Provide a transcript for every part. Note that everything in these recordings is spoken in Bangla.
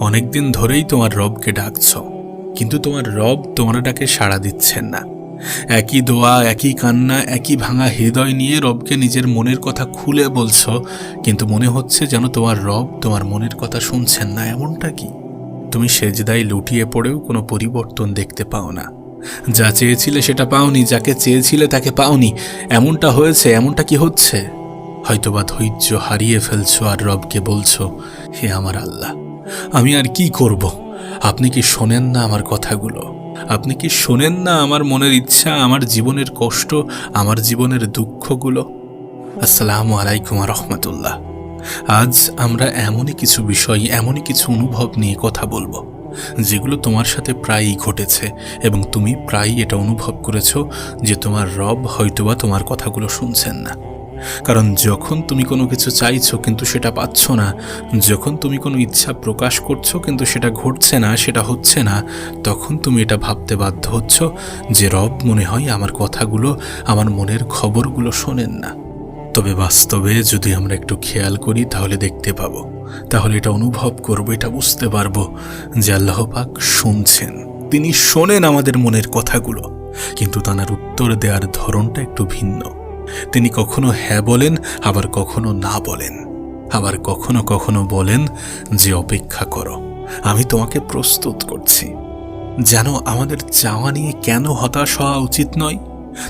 অনেকদিন ধরেই তোমার রবকে ডাকছ, কিন্তু তোমার রব তোমার ডাকে সাড়া দিচ্ছেন না। একই দোয়া, একই কান্না, একই ভাঙা হৃদয় নিয়ে রবকে নিজের মনের কথা খুলে বলছ, কিন্তু মনে হচ্ছে যেন তোমার রব তোমার মনের কথা শুনছেন না, এমনটা কি? তুমি সেজদায় লুটিয়ে পড়েও কোনো পরিবর্তন দেখতে পাও না। যা চেয়েছিলে সেটা পাওনি, যাকে চেয়েছিলে তাকে পাওনি, এমনটা হয়েছে, এমনটা কি হচ্ছে? হয়তোবা ধৈর্য হারিয়ে ফেলছো আর রবকে বলছো, হে আমার আল্লাহ আমি আর কি করব? আপনি কি শোনেন না আমার কথাগুলো? আপনি কি শোনেন না আমার মনের ইচ্ছা, আমার জীবনের কষ্ট, আমার জীবনের দুঃখগুলো? আসসালামু আলাইকুম রহমতুল্লাহ আজ আমরা এমনই কিছু বিষয়, এমনই কিছু অনুভব নিয়ে কথা বলব, যেগুলো তোমার সাথে প্রায়ই ঘটেছে এবং তুমি প্রায়ই এটা অনুভব করেছ যে তোমার রব হয়তোবা তোমার কথাগুলো শুনছেন না। কারণ যখন তুমি কোনো কিছু চাইছো কিন্তু সেটা পাচ্ছ না, যখন তুমি কোনো ইচ্ছা প্রকাশ করছ কিন্তু সেটা ঘটছে না, সেটা হচ্ছে না, তখন তুমি এটা ভাবতে বাধ্য হচ্ছ যে রব মনে হয় আমার কথাগুলো, আমার মনের খবরগুলো শোনেন না। তবে বাস্তবে যদি আমরা একটু খেয়াল করি তাহলে দেখতে পাবো। তাহলে এটা অনুভব করব, এটা বুঝতে পারব যে আল্লাহ পাক শুনছেন। তিনি শোনেন আমাদের মনের কথাগুলো, কিন্তু তাঁর উত্তর দেওয়ার ধরনটা একটু ভিন্ন। তিনি কখনো হ্যাঁ বলেন, আবার কখনো না বলেন। আবার কখনো কখনো বলেন যে, অপেক্ষা করো, আমি তোমাকে প্রস্তুত করছি। যেন আমাদের চাওয়া নিয়ে কেন হতাশ হওয়া উচিত নয়।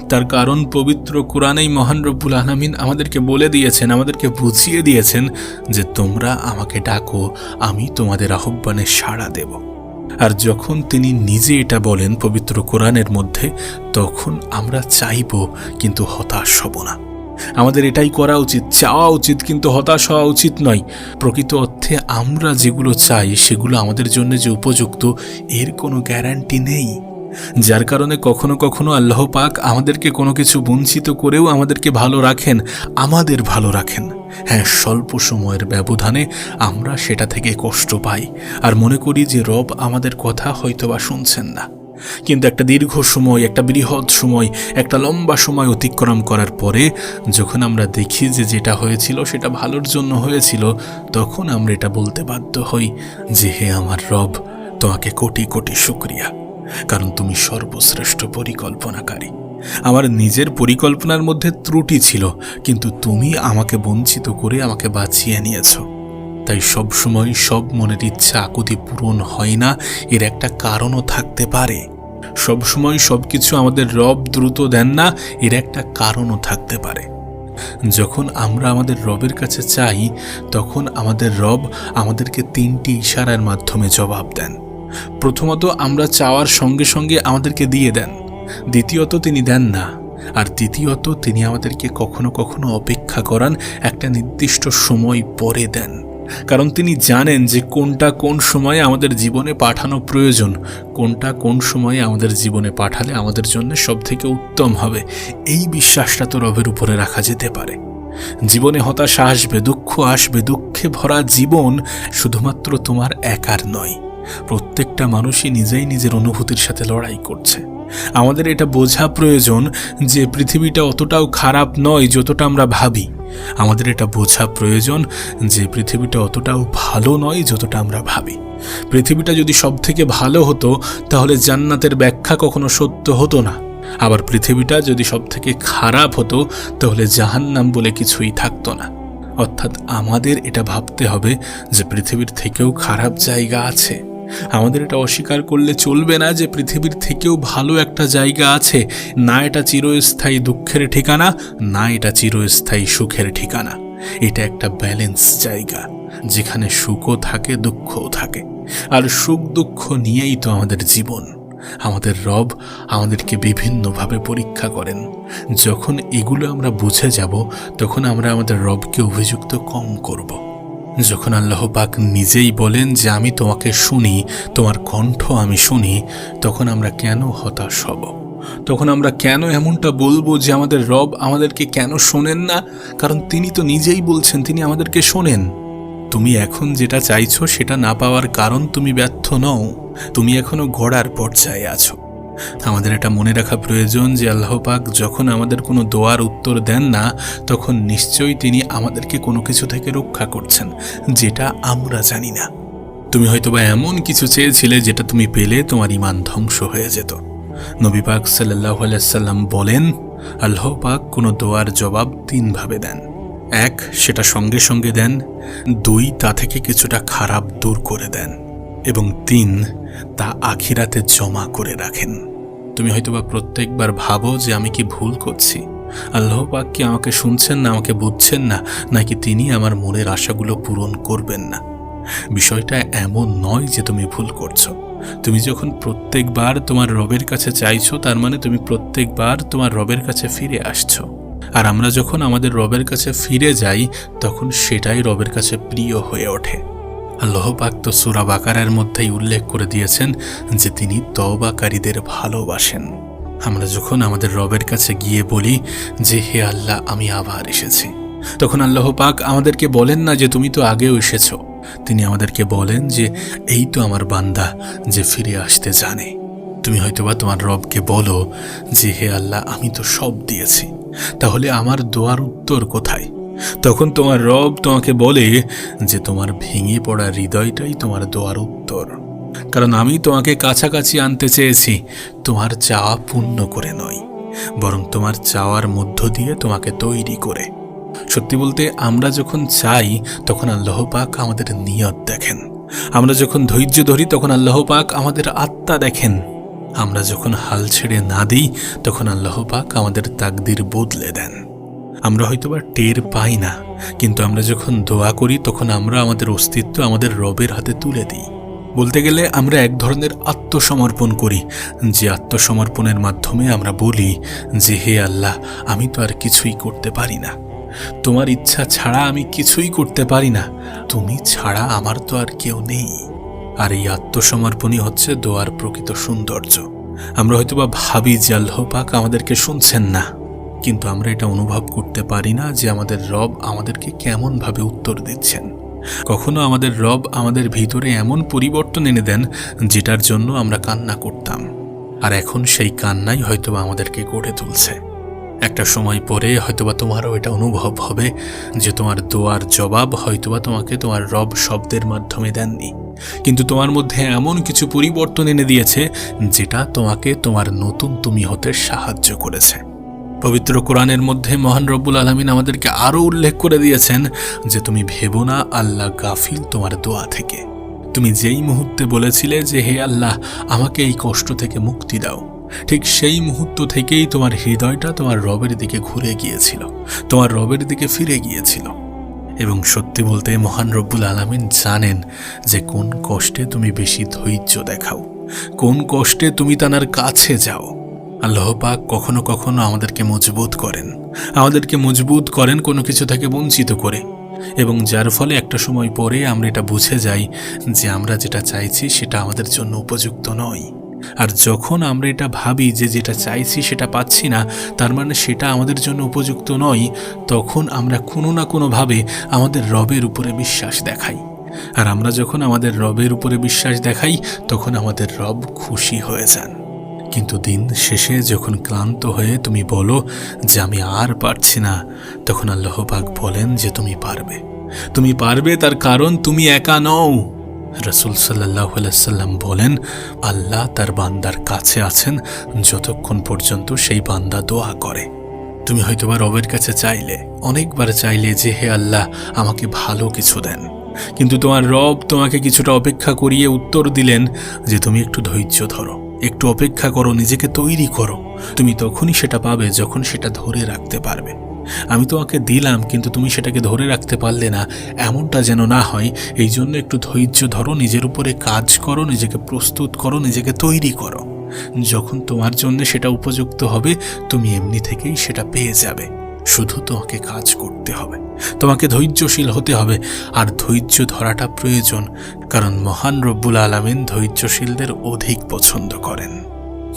তার কারণ পবিত্র কোরআনেই মহান রব্বুল আলমিন আমাদেরকে বলে দিয়েছেন, আমাদেরকে বুঝিয়ে দিয়েছেন যে, তোমরা আমাকে ডাকো, আমি তোমাদের আহ্বানে সাড়া দেব। আর যখন তিনি নিজে এটা বলেন পবিত্র কোরআনের মধ্যে, তখন আমরা চাইব কিন্তু হতাশ হব না। আমাদের এটাই করা উচিত, চাওয়া উচিত কিন্তু হতাশ হওয়া উচিত নয়। প্রকৃত অর্থে আমরা যেগুলো চাই, সেগুলো আমাদের জন্য যে উপযুক্ত, এর কোনো গ্যারান্টি নেই। যার কারণে কখনো কখনো আল্লাহ পাক আমাদেরকে কোনো কিছু বঞ্চিত করেও আমাদেরকে ভালো রাখেন, আমাদের ভালো রাখেন। হ্যাঁ স্বল্প সময়ের ব্যবধানে আমরা সেটা থেকে কষ্ট পাই। আর মনে করি যে রব আমাদের কথা হয়তোবা শুনছেন না। কিন্তু একটা দীর্ঘ সময়, একটা বৃহৎ সময়, একটা লম্বা সময় অতিক্রম করার পরে যখন আমরা দেখি যে যেটা হয়েছিল সেটা ভালোর জন্য হয়েছিল, তখন আমরা এটা বলতে বাধ্য হই যে হে আমার রব, তোমাকে কোটি কোটি শুক্রিয়া। কারণ তুমি সর্বশ্রেষ্ঠ পরিকল্পনাকারী। আমার নিজের পরিকল্পনার মধ্যে ত্রুটি ছিল, কিন্তু তুমি আমাকে বঞ্চিত করে আমাকে বাঁচিয়ে নিয়েছ। তাই সব সময় সব মনের ইচ্ছা আকুতি পূরণ হয় না, এর একটা কারণও থাকতে পারে। সব সময় সব কিছু আমাদের রব দ্রুত দেন না, এর একটা কারণও থাকতে পারে। যখন আমরা আমাদের রবের কাছে চাই, তখন আমাদের রব আমাদেরকে তিনটি ইশারার মাধ্যমে জবাব দেন। প্রথমত আমরা চাওয়ার সঙ্গে সঙ্গে আমাদেরকে দিয়ে দেন। দ্বিতীয়ত তিনি দেন না। আর তৃতীয়ত তিনি আমাদেরকে কখনো কখনো অপেক্ষা করান একটা নির্দিষ্ট সময় পরে দেন। কারণ তিনি জানেন যে কোনটা কোন সময়ে আমাদের জীবনে পাঠানো প্রয়োজন, কোনটা কোন সময়ে আমাদের জীবনে পাঠালে আমাদের জন্য সব থেকে উত্তম হবে। এই বিশ্বাসটা তো রবের উপরে রাখা যেতে পারে। জীবনে হতাশা আসবে, দুঃখ আসবে, দুঃখে ভরা জীবন শুধুমাত্র তোমার একার নয়। প্রত্যেকটা মানুষই নিজেই নিজের অনুভূতির সাথে লড়াই করছে। আমাদের এটা বোঝা প্রয়োজন যে পৃথিবীটা অতটাও খারাপ নয় যতটা আমরা ভাবি। আমাদের এটা বোঝা প্রয়োজন যে পৃথিবীটা অতটাও ভালো নয় যতটা আমরা ভাবি। পৃথিবীটা যদি সব থেকে ভালো হতো, তাহলে জান্নাতের ব্যাখ্যা কখনো সত্য হতো না। আবার পৃথিবীটা যদি সব থেকে খারাপ হতো, তাহলে জাহান্নাম বলে কিছুই থাকতো না। অর্থাৎ আমাদের এটা ভাবতে হবে যে পৃথিবীর থেকেও খারাপ জায়গা আছে। আমাদের এটা অস্বীকার করলে চলবে না যে পৃথিবীর থেকেও ভালো একটা জায়গা আছে। না এটা চিরস্থায়ী দুঃখের ঠিকানা, না এটা চিরস্থায়ী সুখের ঠিকানা। এটা একটা ব্যালেন্স জায়গা, যেখানে সুখও থাকে, দুঃখও থাকে। আর সুখ দুঃখ নিয়েই তো আমাদের জীবন। আমাদের রব আমাদেরকে বিভিন্নভাবে পরীক্ষা করেন। যখন এগুলো আমরা বুঝে যাব, তখন আমরা আমাদের রবকে অভিযুক্ত কম করব। যখন আল্লাহ পাক নিজেই বলেন যে আমি তোমাকে শুনি, তোমার কণ্ঠ আমি শুনি, তখন আমরা কেন হতাশ হব? তখন আমরা কেন এমনটা বলব যে আমাদের রব আমাদেরকে কেন শোনেন না? কারণ তিনি তো নিজেই বলছেন, তিনি আমাদেরকে শোনেন। তুমি এখন যেটা চাইছো সেটা না পাওয়ার কারণ তুমি ব্যর্থ নও। তুমি এখনও গড়ার পর্যায়ে আছো। আমাদের এটা মনে রাখা প্রয়োজন যে আল্লাহ পাক যখন আমাদের কোনো দোয়ার উত্তর দেন না, তখন নিশ্চয়ই তিনি আমাদেরকে কোনো কিছু থেকে রক্ষা করছেন, যেটা আমরা জানি না। তুমি হয়তোবা এমন কিছু চেয়েছিলে যেটা তুমি পেলে তোমার ইমান ধ্বংস হয়ে যেত। নবী পাক সাল্লাহ সাল্লাম বলেন, আল্লাহ পাক কোনো দোয়ার জবাব তিনভাবে দেন। এক, সেটা সঙ্গে সঙ্গে দেন। দুই, তা থেকে কিছুটা খারাপ দূর করে দেন। এবং তিন তা আখিরাতে জমা করে রাখেন। তুমি হয়তোবা প্রত্যেকবার ভাবো যে আমি কি ভুল করছি। আল্লাহ পাক কি আমাকে শুনছেন না, আমাকে বুঝছেন না, নাকি তিনি আমার মনের আশাগুলো পূরণ করবেন না? বিষয়টা এমন নয় যে তুমি ভুল করছ। তুমি যখন প্রত্যেকবার তোমার রবের কাছে চাইছো, তার মানে তুমি প্রত্যেকবার তোমার রবের কাছে ফিরে আসছো। আর আমরা যখন আমাদের রবের কাছে ফিরে যাই, তখন সেটাই রবের কাছে প্রিয় হয়ে ওঠে। আল্লাহ পাক তো সুরা বাকারের মধ্যেই উল্লেখ করে দিয়েছেন যে তিনি তওবাকারীদের ভালোবাসেন। আমরা যখন আমাদের রবের কাছে গিয়ে বলি যে, হে আল্লাহ, আমি আবার এসেছি। তখন আল্লাহ পাক আমাদেরকে বলেন না যে, তুমি তো আগেও এসেছ। তিনি আমাদেরকে বলেন যে, এই তো আমার বান্দা যে ফিরে আসতে জানে। তুমি হয়তোবা তোমার রবকে বলো যে, হে আল্লাহ, আমি তো সব দিয়েছি। তাহলে আমার দোয়ার উত্তর কোথায়? তখন তোমার রব তোমাকে বলে যে তোমার ভেঙে পড়া হৃদয়টাই তোমার দোয়ার উত্তর। কারণ আমি তোমাকে কাছাকাছি আনতে চেয়েছি, তোমার চাওয়া পূর্ণ করে নয়, বরং তোমার চাওয়ার মধ্য দিয়ে তোমাকে তৈরি করে। সত্যি বলতে আমরা যখন চাই, তখন আল্লাহ পাক আমাদের নিয়ত দেখেন। আমরা যখন ধৈর্য ধরি, তখন আল্লাহ পাক আমাদের আত্মা দেখেন। আমরা যখন হাল ছেড়ে না দিই, তখন আল্লাহ পাক আমাদের তাকদির বদলে দেন। আমরা হয়তোবা টের পাই না, কিন্তু আমরা যখন দোয়া করি, তখন আমরা আমাদের অস্তিত্ব আমাদের রবের হাতে তুলে দিই। বলতে গেলে আমরা এক ধরনের আত্মসমর্পণ করি, যে আত্মসমর্পণের মাধ্যমে আমরা বলি যে, হে আল্লাহ, আমি তো আর কিছুই করতে পারি না। তোমার ইচ্ছা ছাড়া আমি কিছুই করতে পারি না। তুমি ছাড়া আমার তো আর কেউ নেই। আর এই আত্মসমর্পণই হচ্ছে দোয়ার প্রকৃত সৌন্দর্য। আমরা হয়তোবা ভাবি যে, আল্লাহ পাক আমাদেরকে শুনছেন না। কিন্তু আমরা এটা অনুভব করতে পারি না যে আমাদের রব আমাদেরকে কেমনভাবে উত্তর দিচ্ছেন। কখনো আমাদের রব আমাদের ভিতরে এমন পরিবর্তন এনে দেন যেটার জন্য আমরা কান্না করতাম। আর এখন সেই কান্নাই হয়তোবা আমাদেরকে গড়ে তুলছে। একটা সময় পরে হয়তোবা তোমারও এটা অনুভব হবে যে তোমার দোয়ার জবাব হয়তোবা তোমাকে তোমার রব শব্দের মাধ্যমে দেননি। কিন্তু তোমার মধ্যে এমন কিছু পরিবর্তন এনে দিয়েছে যেটা তোমাকে তোমার নতুন তুমি হতে সাহায্য করেছে। পবিত্র কোরআনের মধ্যে মহান রব্বুল আলমিন আমাদেরকে আরও উল্লেখ করে দিয়েছেন যে তুমি ভেবো না, আল্লাহ গাফিল তোমার দোয়া থেকে। তুমি যেই মুহূর্তে বলেছিলে যে, হে আল্লাহ, আমাকে এই কষ্ট থেকে মুক্তি দাও। ঠিক সেই মুহূর্ত থেকেই তোমার হৃদয়টা তোমার রবের দিকে ঘুরে গিয়েছিল, তোমার রবের দিকে ফিরে গিয়েছিল। এবং সত্যি বলতে মহান রব্বুল আলমিন জানেন যে, কোন কষ্টে তুমি বেশি ধৈর্য দেখাও, কোন কষ্টে তুমি তানার কাছে যাও। আল্লাহ পাক কখনো কখনো আমাদেরকে মজবুত করেন। আমাদেরকে মজবুত করেন কোনো কিছু থেকে বঞ্চিত করে। এবং যার ফলে একটা সময় পরে আমরা এটা বুঝে যাই যে আমরা যেটা চাইছি সেটা আমাদের জন্য উপযুক্ত নয়। আর যখন আমরা এটা ভাবি যে যেটা চাইছি সেটা পাচ্ছি না, তার মানে সেটা আমাদের জন্য উপযুক্ত নয়, তখন আমরা কোনো না কোনোভাবে আমাদের রবের উপরে বিশ্বাস দেখাই। আর আমরা যখন আমাদের রবের উপরে বিশ্বাস দেখাই, তখন আমাদের রব খুশি হয়ে যান। কিন্তু দিন শেষে যখন ক্লান্ত হয়ে তুমি বলো যে আমি আর পারছি না, তখন আল্লাহ পাক বলেন যে তুমি পারবে। তুমি পারবে তার কারণ তুমি একা নও। রসুল সাল্লাহ সাল্লাম বলেন, আল্লাহ তার বান্দার কাছে আছেন, যতক্ষণ পর্যন্ত সেই বান্দা দোয়া করে। তুমি হয়তোবা রবের কাছে চাইলে, অনেকবার চাইলে যে হে আল্লাহ, আমাকে ভালো কিছু দেন। কিন্তু তোমার রব তোমাকে কিছুটা অপেক্ষা করিয়ে উত্তর দিলেন যে তুমি একটু ধৈর্য ধরো। একটু অপেক্ষা করো, নিজেকে তৈরি করো। তুমি তখনই সেটা পাবে যখন সেটা ধরে রাখতে পারবে। আমি তোমাকে দিলাম, কিন্তু তুমি সেটাকে ধরে রাখতে পারলে না। এমনটা যেন না হয় এই জন্য একটু ধৈর্য ধরো, নিজের উপরে কাজ করো, নিজেকে প্রস্তুত করো, নিজেকে তৈরি করো। যখন তোমার জন্য সেটা উপযুক্ত হবে, তুমি এমনি থেকেই সেটা পেয়ে যাবে। শুধু তোমাকে কাজ করতে হবে। তোমাকে ধৈর্যশীল হতে হবে। আর ধৈর্য ধরাটা প্রয়োজন, কারণ মহান রব্বুল আলমিন ধৈর্যশীলদের অধিক পছন্দ করেন।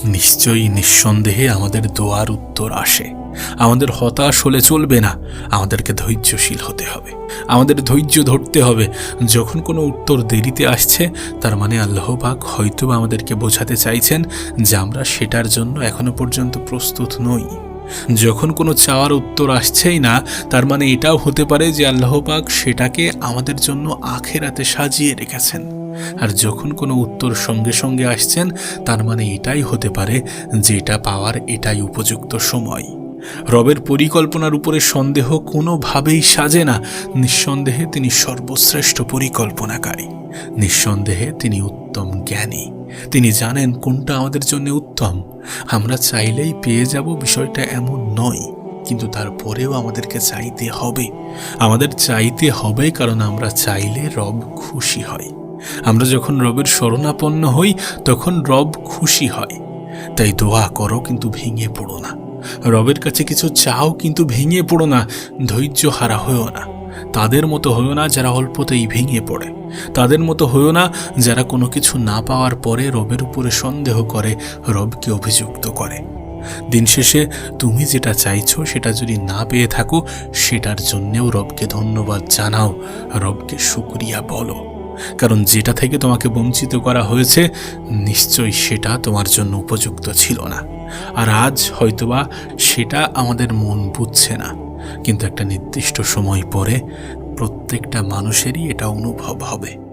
নিশ্চয়ই নিঃসন্দেহে আমাদের দোয়ার উত্তর আসে। আমাদের হতাশ হলে চলবে না। আমাদেরকে ধৈর্যশীল হতে হবে। আমাদের ধৈর্য ধরতে হবে। যখন কোনো উত্তর দেরিতে আসছে, তার মানে আল্লাহ পাক হয়তো আমাদেরকে বোঝাতে চাইছেন যে আমরা সেটার জন্য এখনও পর্যন্ত প্রস্তুত নই। যখন কোনো চাওয়ার উত্তর আসছেই না, তার মানে এটাও হতে পারে যে আল্লাহ পাক সেটাকে আমাদের জন্য আখেরাতে সাজিয়ে রেখেছেন। আর যখন কোনো উত্তর সঙ্গে সঙ্গে আসছেন, তার মানে এটাই হতে পারে যে এটা পাওয়ার এটাই উপযুক্ত সময়। রবের পরিকল্পনার উপরে সন্দেহ কোনোভাবেই সাজে না। নিঃসন্দেহে তিনি সর্বশ্রেষ্ঠ পরিকল্পনাকারী। নিঃসন্দেহে তিনি উত্তম জ্ঞানী। তিনি জানেন কোনটা আমাদের জন্য উত্তম। আমরা চাইলেই পেয়ে যাব বিষয়টা এমন নয়, কিন্তু তারপরেও আমাদেরকে চাইতে হবে। আমাদের চাইতে হবে কারণ আমরা চাইলে রব খুশি হয়। আমরা যখন রবের শরণাপন্ন হই, তখন রব খুশি হয়। তাই দোয়া করো কিন্তু ভেঙে পড়ো না। রবের কাছে কিছু চাও কিন্তু ভেঙে পড়ো না, ধৈর্য হারা হয়েও না। তাদের মতো হয়েও না যারা অল্পতেই ভেঙে পড়ে। তাদের মতো হয়েও না যারা কোনো কিছু না পাওয়ার পরে রবের উপরে সন্দেহ করে, রবকে অভিযুক্ত করে। দিন শেষে তুমি যেটা চাইছো সেটা যদি না পেয়ে থাকো, সেটার জন্যেও রবকে ধন্যবাদ জানাও, রবকে শুক্রিয়া বলো। কারণ যেটা থেকে তোমাকে বঞ্চিত করা হয়েছে, নিশ্চয়ই সেটা তোমার জন্য উপযুক্ত ছিল না। আর আজ হয়তোবা সেটা আমাদের মন বুঝছে না। কিন্তু একটা নির্দিষ্ট সময় পরে প্রত্যেকটা মানুষেরই এটা অনুভব হবে।